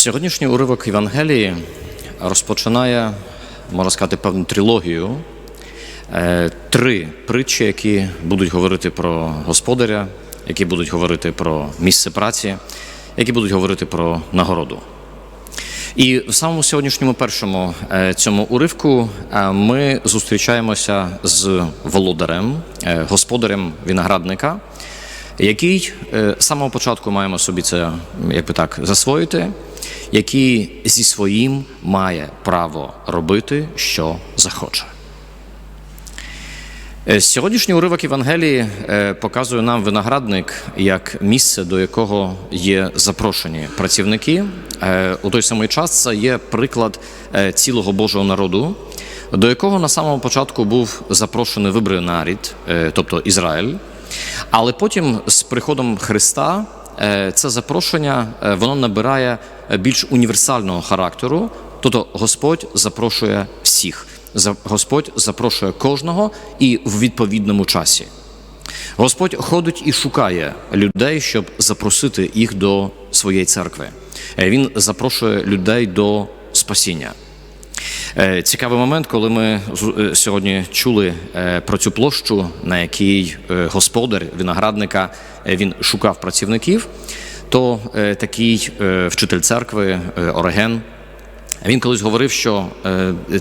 Сьогоднішній уривок Євангелії розпочинає, можна сказати, певну трилогію. Е, Три притчі, які будуть говорити про господаря, які будуть говорити про місце праці, які будуть говорити про нагороду. І в самому сьогоднішньому першому е, цьому уривку е, ми зустрічаємося з володарем, господарем виноградника, який з самого початку маємо собі це якби так засвоїти, який зі своїм має право робити, що захоче. Е, Сьогоднішній уривок Євангелії е, показує нам виноградник як місце, до якого є запрошені працівники. Е, У той самий час це є приклад цілого Божого народу, до якого на самому початку був запрошений вибраний нарід, тобто Ізраїль. Але потім з приходом Христа це запрошення воно набирає більш універсального характеру, тобто Господь запрошує всіх. Господь запрошує кожного і в відповідному часі. Господь ходить і шукає людей, щоб запросити їх до своєї церкви. Е, Він запрошує людей до спасіння. Е, Цікавий момент, коли ми е, сьогодні чули про цю площу, на якій господар виноградника він шукав працівників, то е, такий е, вчитель церкви е, Ореген він колись говорив, що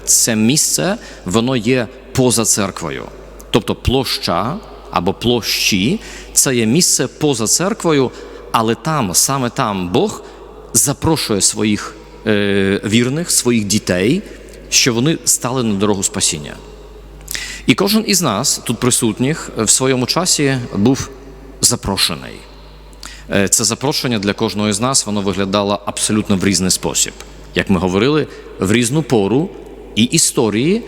це місце воно є поза церквою. Тобто площа або площі це є місце поза церквою, але там, саме там Бог запрошує своїх вірних, своїх дітей, що вони стали на дорогу спасіння. І кожен із нас, тут присутніх, в своєму часі був запрошений. Е, Це запрошення для кожного з нас воно виглядало абсолютно в різний спосіб. Як ми говорили, в різну пору і історії,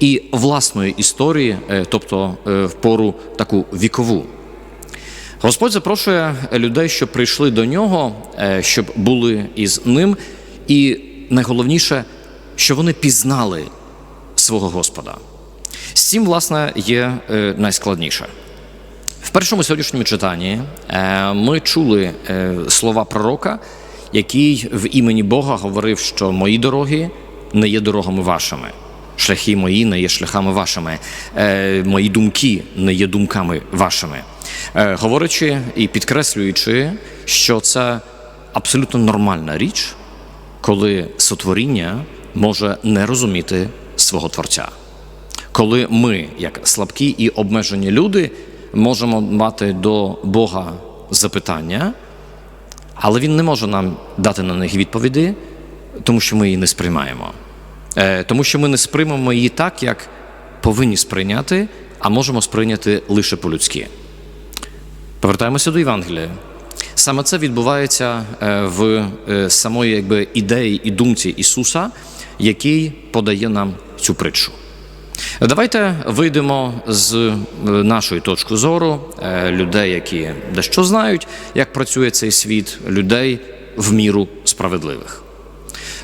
і власної історії, е, тобто е, в пору таку вікову. Господь запрошує людей, щоб прийшли до нього, щоб були із ним, і найголовніше, що вони пізнали свого Господа. З цим, власне, є найскладніше. Першому сьогоднішньому читанні е, ми чули е, слова пророка, який в імені Бога говорив, що мої дороги не є дорогами вашими, шляхи мої не є шляхами вашими, е, мої думки не є думками вашими. Говорячи і підкреслюючи, що це абсолютно нормальна річ, коли сотворіння може не розуміти свого творця коли ми, як слабкі і обмежені люди, можемо мати до Бога запитання, але Він не може нам дати на них відповіді, тому що ми її не сприймаємо. Е, Тому що ми не сприймемо її так, як повинні сприйняти, а можемо сприйняти лише по-людськи. Повертаємося до Євангелія. Саме це відбувається е, в е, самої якби, ідеї і думці Ісуса, який подає нам цю притчу. Давайте вийдемо з е, нашої точки зору е, людей, які дещо знають, як працює цей світ, людей в міру справедливих.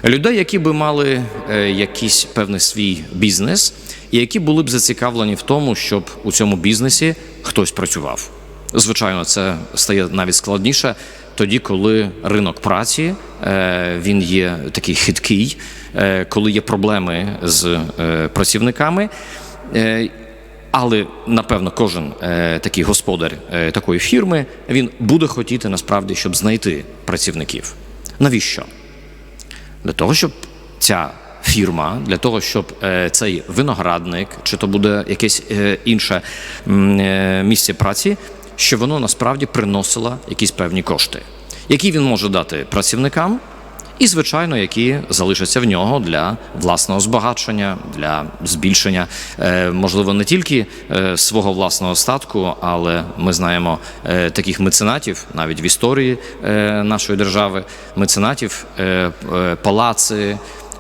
Людей, які би мали е, якийсь певний свій бізнес, і які були б зацікавлені в тому, щоб у цьому бізнесі хтось працював. Звичайно, це стає навіть складніше тоді, коли ринок праці він є такий хиткий, коли є проблеми з е, працівниками. Е, але напевно кожен е, такий господар е, такої фірми він буде хотіти насправді, щоб знайти працівників. Навіщо? Для того, щоб ця фірма, для того, щоб е, цей виноградник, чи то буде якесь е, інше е, місце праці, щоб воно насправді приносило якісь певні кошти, які він може дати працівникам, і, звичайно, які залишаться в нього для власного збагачення, для збільшення, е, можливо, не тільки е, свого власного статку, але ми знаємо е, таких меценатів навіть в історії нашої держави, меценатів, палаци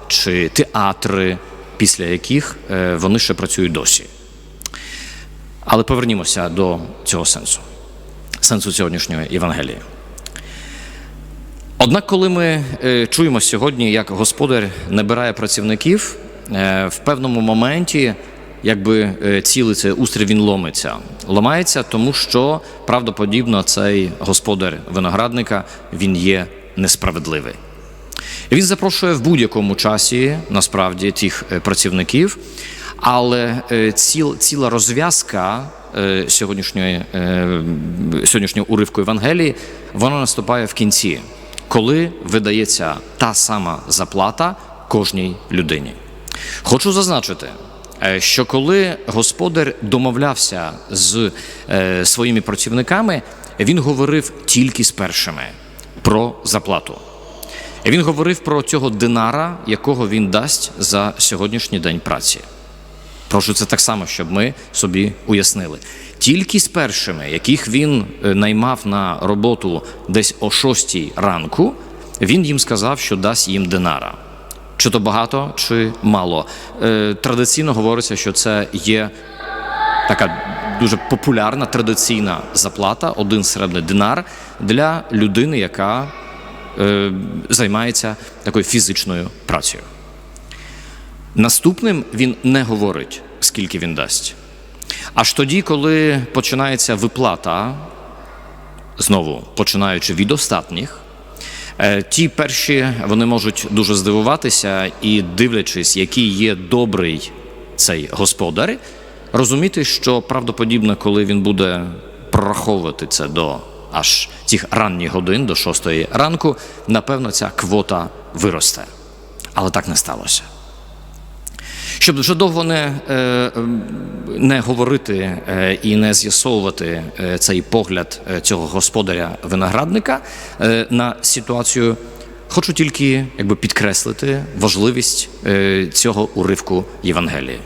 чи театри, після яких вони ще працюють досі. Але повернімося до цього сенсу, сенсу сьогоднішньої Євангелії. Однак, коли ми е, чуємо сьогодні, як господар набирає працівників, е, в певному моменті, якби е, цілий цей устрій він ломиться. Ламається, тому що правдоподібно цей господар виноградника він є несправедливий. Він запрошує в будь-якому часі насправді тих працівників, але ціл, ціла розв'язка сьогоднішньої, сьогоднішнього уривку Євангелії вона наступає в кінці, коли видається та сама заплата кожній людині. Хочу зазначити, е, що коли господар домовлявся з е, своїми працівниками, він говорив тільки з першими про заплату. Він говорив про цього динара, якого він дасть за сьогоднішній день праці. Прошу це так само, щоб ми собі уяснили. Тільки з першими, яких він е, наймав на роботу десь о 6 ранку, він їм сказав, що дасть їм динара. Чи то багато, чи мало. Е, Традиційно говориться, що це є така дуже популярна традиційна заплата, один середній динар для людини, яка е, займається такою фізичною працею. Наступним він не говорить, скільки він дасть. Аж тоді, коли починається виплата, знову починаючи від остатніх, е, ті перші вони можуть дуже здивуватися і, дивлячись, який є добрий цей господар, розуміти, що правдоподібно, коли він буде прораховувати це до аж цих ранніх годин, до шостої ранку, напевно, ця квота виросте. Але так не сталося. Щоб вже довго не, е, не говорити е, і не з'ясовувати е, цей погляд цього господаря виноградника на ситуацію, хочу тільки якби, підкреслити важливість цього уривку Євангелії.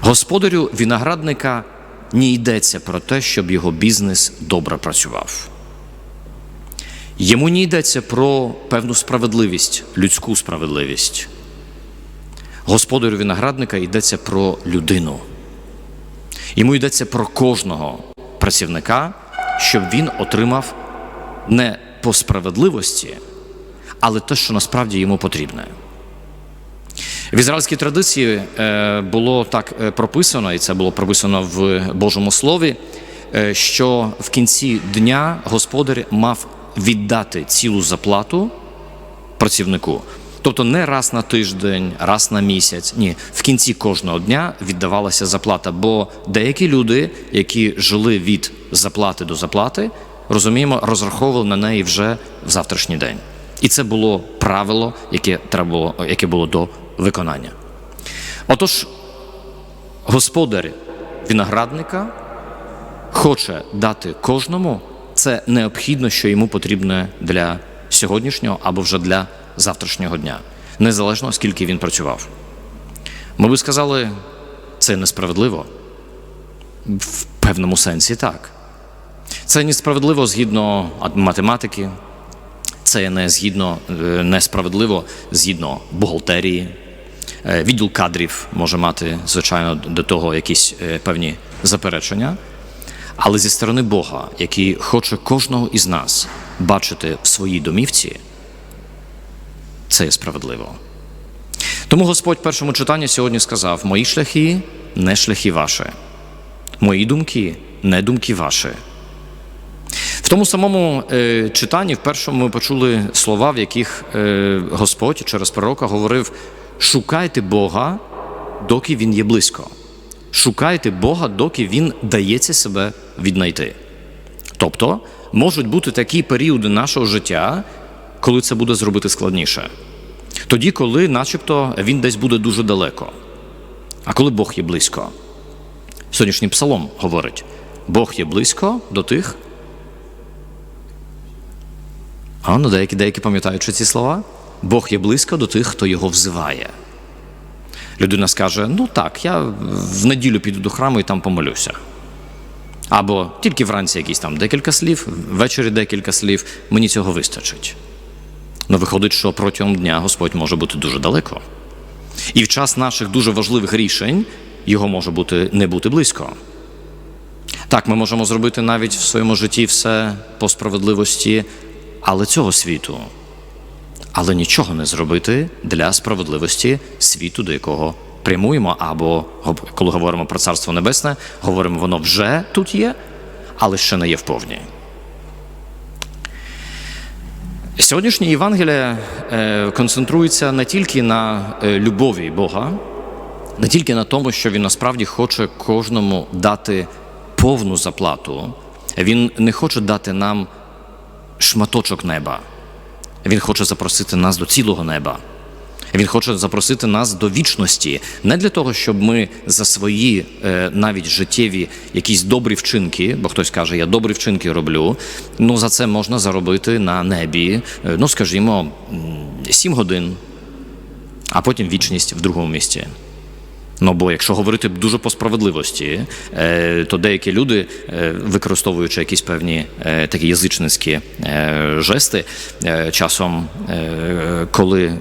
Господарю виноградника не йдеться про те, щоб його бізнес добре працював. Йому не йдеться про певну справедливість, людську справедливість. Господарю виноградника йдеться про людину. Йому йдеться про кожного працівника, щоб він отримав не по справедливості, але те, що насправді йому потрібне. В ізраїльській традиції е, було так е, прописано, і це було прописано в Божому Слові, е, що в кінці дня господар мав віддати цілу заплату працівнику. Тобто не раз на тиждень, раз на місяць. Ні, в кінці кожного дня віддавалася заплата. Бо деякі люди, які жили від заплати до заплати, розуміємо, розраховували на неї вже в завтрашній день. І це було правило, яке треба було, яке було до виконання. Отож, господар виноградника хоче дати кожному це необхідно, що йому потрібне для сьогоднішнього або вже для завтрашнього дня, незалежно скільки він працював. Ми би сказали, це несправедливо. В певному сенсі так. Це несправедливо згідно математики, це не згідно е, несправедливо згідно бухгалтерії. Е, Відділ кадрів може мати, звичайно, до того якісь е, певні заперечення. Але зі сторони Бога, який хоче кожного із нас бачити в своїй домівці, це є справедливо. Тому Господь в першому читанні сьогодні сказав: Мої шляхи не шляхи ваші, мої думки не думки ваші. В тому самому е, читанні, в першому ми почули слова, в яких е, Господь через пророка говорив: шукайте Бога, доки Він є близько. Шукайте Бога, доки Він дається себе віднайти. Тобто можуть бути такі періоди нашого життя, коли це буде зробити складніше. Тоді, коли, начебто, він десь буде дуже далеко. А коли Бог є близько. Сьогоднішній псалом говорить: Бог є близько до тих. А ну деякі деякі пам'ятають ці слова. Бог є близько до тих, хто його взиває. Людина скаже: ну так, я в неділю піду до храму і там помолюся. Або тільки вранці якісь там декілька слів, ввечері декілька слів, мені цього вистачить. Ну, виходить, що протягом дня Господь може бути дуже далеко. І в час наших дуже важливих рішень його може бути не бути близько. Так, ми можемо зробити навіть в своєму житті все по справедливості, але цього світу. Але нічого не зробити для справедливості світу, до якого прямуємо, або коли говоримо про Царство Небесне, говоримо, воно вже тут є, але ще не є вповні. Сьогоднішнє Євангеліє е, концентрується не тільки на е, любові Бога, не тільки на тому, що він насправді хоче кожному дати повну заплату. Він не хоче дати нам шматочок неба. Він хоче запросити нас до цілого неба. Він хоче запросити нас до вічності, не для того, щоб ми за свої е, навіть життєві якісь добрі вчинки, бо хтось каже, я добрі вчинки роблю. Ну за це можна заробити на небі, е, ну скажімо, сім годин, а потім вічність в другому місці. Ну, бо якщо говорити дуже по справедливості, е, то деякі люди, е, використовуючи якісь певні е, такі язичницькі жести, часом, коли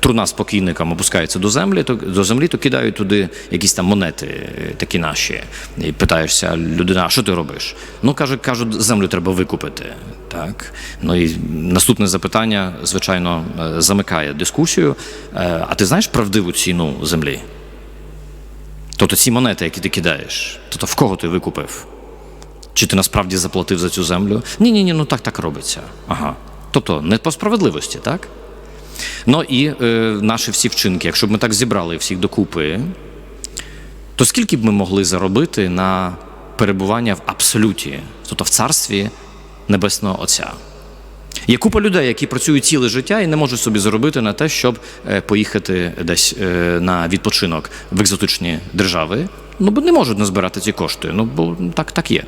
труна з покійником опускається до землі, то до землі, то кидають туди якісь там монети, такі наші. І питаєшся людина, а що ти робиш? Ну каже, кажуть, землю треба викупити. Так, ну і наступне запитання, звичайно, замикає дискусію. А ти знаєш правдиву ціну землі? Тобто ці монети, які ти кидаєш, тобто в кого ти викупив? Чи ти насправді заплатив за цю землю? Ні, ні, ні, ну так так робиться. Ага. Тобто не по справедливості, так? Ну і е, наші всі вчинки, якщо б ми так зібрали всіх докупи, то скільки б ми могли заробити на перебування в абсолюті, тобто в царстві Небесного Отця? Є купа людей, які працюють ціле життя і не можуть собі заробити на те, щоб е, поїхати десь е, на відпочинок в екзотичні держави. Ну, бо не можуть назбирати ці кошти. Ну, бо так, так є.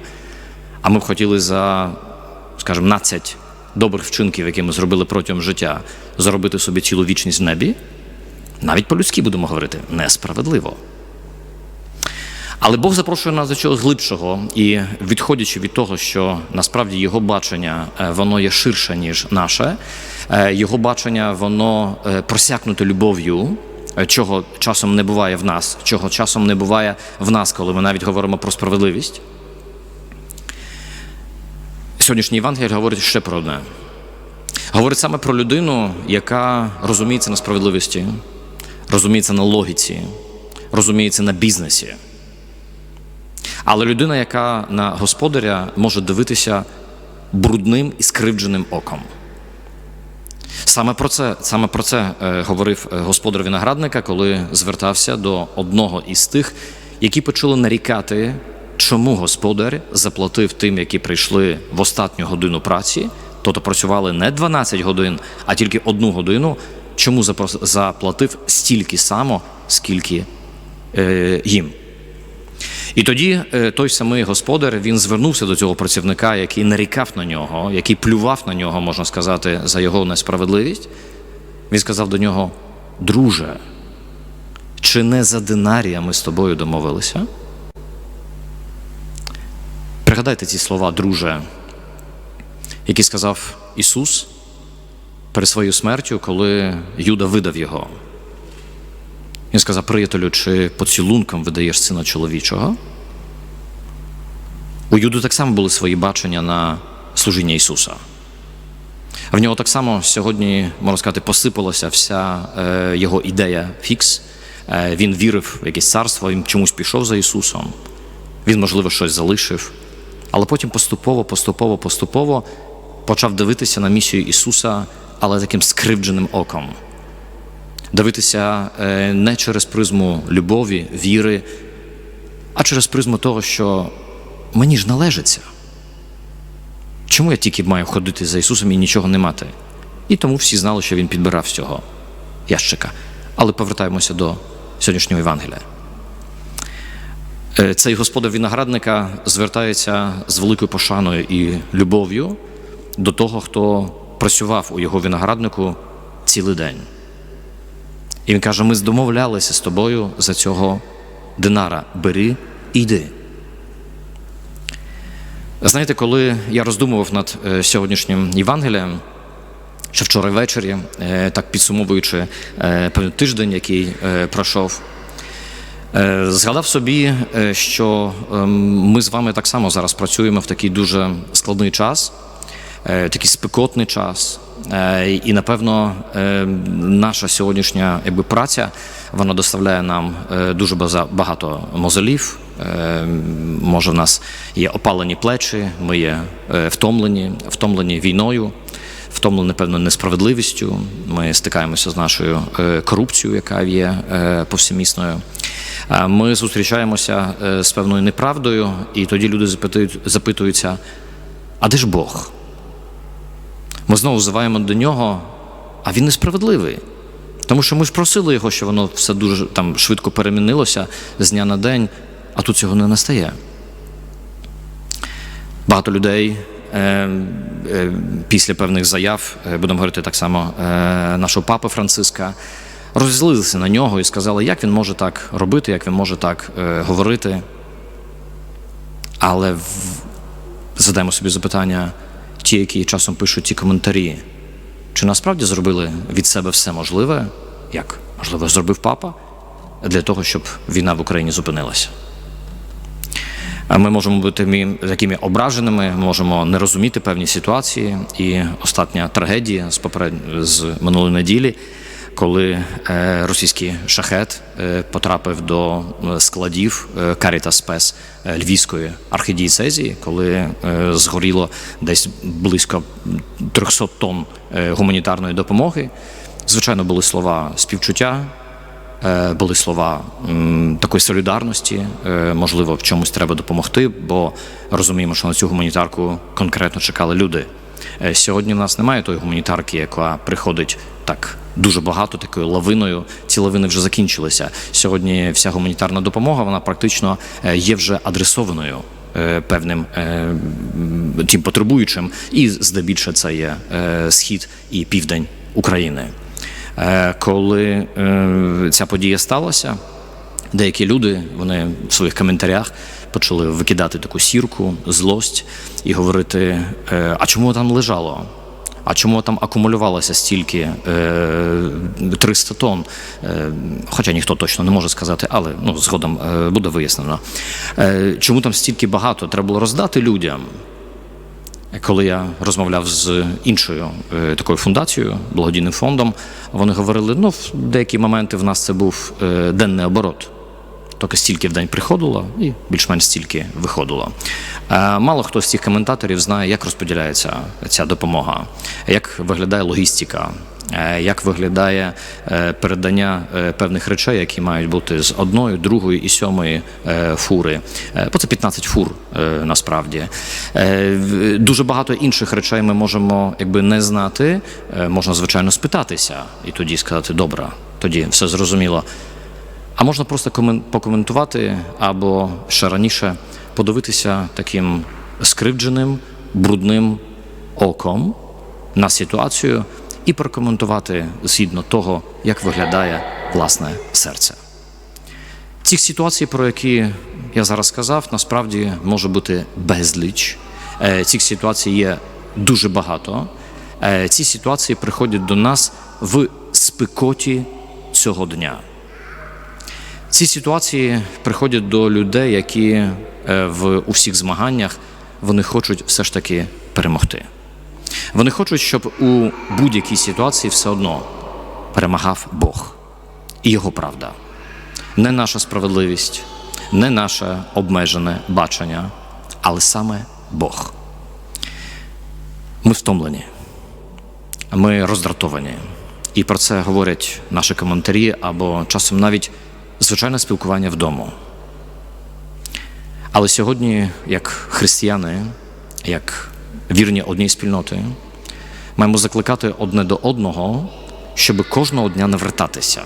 А ми б хотіли за, скажімо, 12 добрих вчинків, які ми зробили протягом життя, заробити собі цілу вічність в небі. Навіть по-людськи будемо говорити, несправедливо. Але Бог запрошує нас до чогось глибшого, і відходячи від того, що насправді його бачення е, воно є ширше, ніж наше, е, його бачення воно е, просякнуте любов'ю, чого часом не буває в нас, чого часом не буває в нас, коли ми навіть говоримо про справедливість. Сьогоднішній Євангелій говорить ще про одне. Говорить саме про людину, яка розуміється на справедливості, розуміється на логіці, розуміється на бізнесі. Але людина, яка на господаря може дивитися брудним і скривдженим оком. Саме про це, саме про це е, говорив е, господар виноградника, коли звертався до одного із тих, які почали нарікати, чому господар заплатив тим, які прийшли в остатню годину праці, тобто працювали не 12 годин, а тільки одну годину. Чому заплатив стільки само, скільки е, їм? І тоді е, той самий господар він звернувся до цього працівника, який нарікав на нього, який плював на нього, можна сказати, за його несправедливість. Він сказав до нього: Друже, чи не за динарія ми з тобою домовилися? Пригадайте ці слова, друже, які сказав Ісус перед своєю смертю, коли Юда видав його. Він сказав, приятелю, чи поцілунком видаєш сина чоловічого? У Юду так само були свої бачення на служіння Ісуса. В нього так само сьогодні, можна сказати, посипалася вся е, його ідея фікс. Е, він вірив в якесь царство, він чомусь пішов за Ісусом. Він, можливо, щось залишив. Але потім поступово, поступово, поступово почав дивитися на місію Ісуса, але таким скривдженим оком дивитися е, не через призму любові, віри, а через призму того, що мені ж належиться. Чому я тільки маю ходити за Ісусом і нічого не мати? І тому всі знали, що Він підбирав з цього ящика. Але повертаємося до сьогоднішнього Євангелія. Е, Цей господар виноградника звертається з великою пошаною і любов'ю до того, хто працював у його винограднику цілий день. І він каже: ми домовлялися з тобою за цього динара. Бери і йди. Знаєте, коли я роздумував над е, сьогоднішнім Євангелієм, що вчора ввечері, е, так підсумовуючи е, певний тиждень, який пройшов, згадав собі, що е, ми з вами так само зараз працюємо в такий дуже складний час, такий спекотний час. Е, І напевно е, наша сьогоднішня якби, праця вона доставляє нам е, дуже багато мозолів. Е, Може, в нас є опалені плечі, ми є е, втомлені, втомлені війною. втомлені певно несправедливістю. Ми стикаємося з нашою е, корупцією, яка є е, повсемісною. Е, Ми зустрічаємося е, з певною неправдою, і тоді люди запитують, запитуються: а де ж Бог? Ми знову взиваємо до нього, а він несправедливий. Тому що ми ж просили його, що воно все дуже там швидко перемінилося з дня на день, а тут цього не настає. Багато людей е, е, після певних заяв, е, будемо говорити так само, е, нашого папи Франциска, розізлилися на нього і сказали, як він може так робити, як він може так е, говорити. Але в... задаємо собі запитання, ті, які часом пишуть ці коментарі, чи насправді зробили від себе все можливе, як можливо зробив папа, для того, щоб війна в Україні зупинилася? Ми можемо бути такими ображеними, можемо не розуміти певні ситуації. І остання трагедія з поперед... з минулої неділі, коли е, російський шахет е, потрапив до е, складів Spes е, Львівської архідієцезії, коли згоріло десь близько 300 тонн гуманітарної допомоги. Звичайно, були слова співчуття, були слова такої солідарності, можливо, в чомусь треба допомогти, бо розуміємо, що на цю гуманітарку конкретно чекали люди. Е, Сьогодні в нас немає тої гуманітарки, яка приходить так дуже багато, такою лавиною. Ці лавини вже закінчилися. Сьогодні вся гуманітарна допомога вона практично е, є вже адресованою. е, Певним тим потребуючим, і здебільше це є схід і південь України. Коли ця подія сталася, деякі люди вони в своїх коментарях почали викидати таку сірку, злость і говорити: е, а чому там лежало? А чому там акумулювалося стільки е, 300 тонн? Е, хоча ніхто точно не може сказати, але ну, згодом е, буде вияснено. Е, чому там стільки багато? Треба було роздати людям. Коли я розмовляв з іншою е, такою фундацією, благодійним фондом, вони говорили: ну, в деякі моменти в нас це був е, денний оборот. Тільки стільки в день приходило і більш-менш стільки виходило. Е, Мало хто з цих коментаторів знає, як розподіляється ця допомога, як виглядає логістика, е, як виглядає е, передання певних речей, які мають бути з одної, другої і сьомої фури. Бо це 15 фур насправді. Дуже багато інших речей ми можемо якби не знати. Можна, звичайно, спитатися і тоді сказати, добре, тоді все зрозуміло. А можна просто покоментувати або ще раніше подивитися таким скривдженим, брудним оком на ситуацію і прокоментувати згідно того, як виглядає власне серце. Цих ситуацій, про які я зараз сказав, насправді може бути безліч. Е, Цих ситуацій є дуже багато. Е, Ці ситуації приходять до нас в спекоті цього дня. Ці ситуації приходять до людей, які е, в усіх змаганнях вони хочуть все ж таки перемогти. Вони хочуть, щоб у будь-якій ситуації все одно перемагав Бог і його правда. Не наша справедливість, не наше обмежене бачення, але саме Бог. Ми втомлені, ми роздратовані. І про це говорять наші коментарі або часом навіть звичайне спілкування вдома. Але сьогодні, як християни, як вірні одній спільноти, маємо закликати одне до одного, щоб кожного дня навертатися.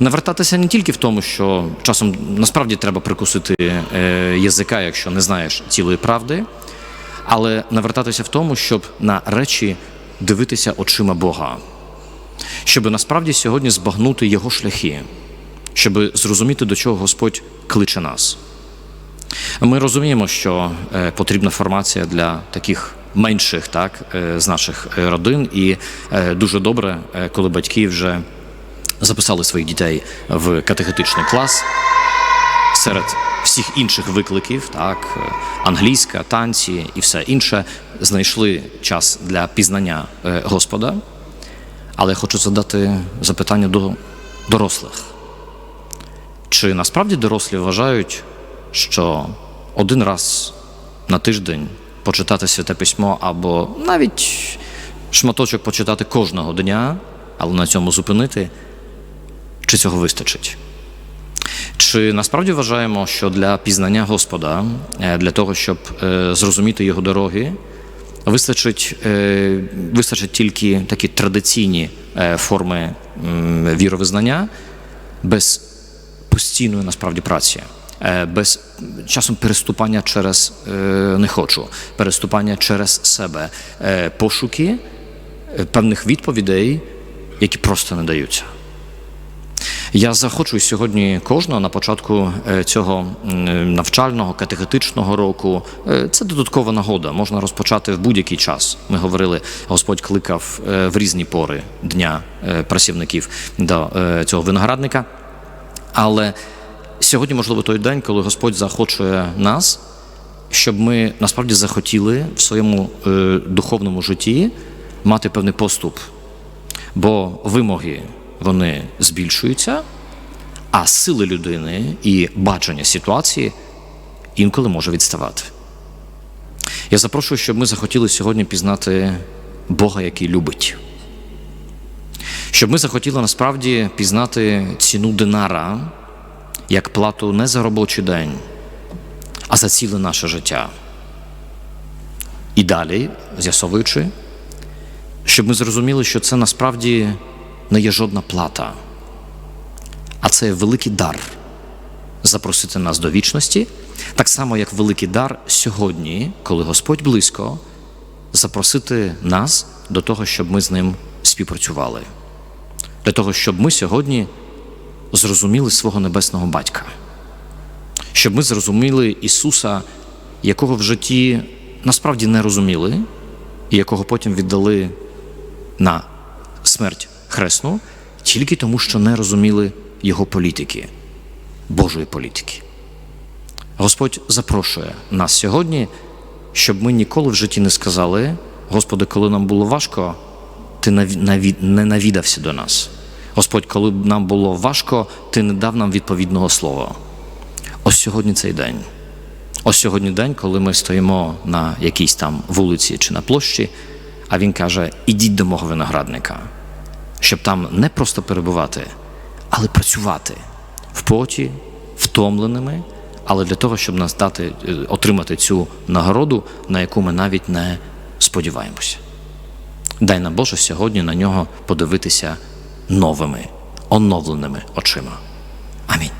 Навертатися не тільки в тому, що часом насправді треба прикусити е, язика, якщо не знаєш цілої правди, але навертатися в тому, щоб на речі дивитися очима Бога, щоб насправді сьогодні збагнути Його шляхи, щоб зрозуміти, до чого Господь кличе нас. Ми розуміємо, що е, потрібна формація для таких менших, так, е, з наших е, родин, і дуже добре, коли батьки вже записали своїх дітей в катехетичний клас серед всіх інших викликів, так, англійська, танці і все інше, знайшли час для пізнання Господа. Але я хочу задати запитання до дорослих. Чи насправді дорослі вважають, що один раз на тиждень почитати святе письмо або навіть шматочок почитати кожного дня, але на цьому зупинити, чи цього вистачить? Чи насправді вважаємо, що для пізнання Господа, е, для того, щоб е, зрозуміти його дороги, вистачить, е, вистачить тільки такі традиційні форми віровизнання без постійної насправді праці, е, без часом переступання через е, не хочу, переступання через себе, е, пошуки певних відповідей, які просто не даються. Я захочу сьогодні кожного на початку цього навчального катехетичного року. Це додаткова нагода. Можна розпочати в будь-який час. Ми говорили, Господь кликав в різні пори дня працівників до цього виноградника. Але сьогодні, можливо, той день, коли Господь захочує нас, щоб ми насправді захотіли в своєму е, духовному житті мати певний поступ. Бо вимоги вони збільшуються, а сили людини і бачення ситуації інколи може відставати. Я запрошую, щоб ми захотіли сьогодні пізнати Бога, який любить. Щоб ми захотіли насправді пізнати ціну динара як плату не за робочий день, а за ціле наше життя. І далі, з'ясовуючи, щоб ми зрозуміли, що це насправді не є жодна плата, а це великий дар запросити нас до вічності, так само, як великий дар сьогодні, коли Господь близько, запросити нас до того, щоб ми з ним співпрацювали, для того, щоб ми сьогодні зрозуміли свого небесного батька, щоб ми зрозуміли Ісуса, якого в житті насправді не розуміли, і якого потім віддали на смерть хресну, тільки тому, що не розуміли Його політики, Божої політики. Господь запрошує нас сьогодні, щоб ми ніколи в житті не сказали: Господи, коли нам було важко, Ти не навідався до нас. Господь, коли б нам було важко, Ти не дав нам відповідного слова. Ось сьогодні цей день. Ось сьогодні день, коли ми стоїмо на якійсь там вулиці чи на площі, а він каже: ідіть до мого виноградника, щоб там не просто перебувати, але працювати в поті, втомленими, але для того, щоб нас дати, е, отримати цю нагороду, на яку ми навіть не сподіваємося. Дай нам Боже сьогодні на нього подивитися новими, оновленими очима. Амінь.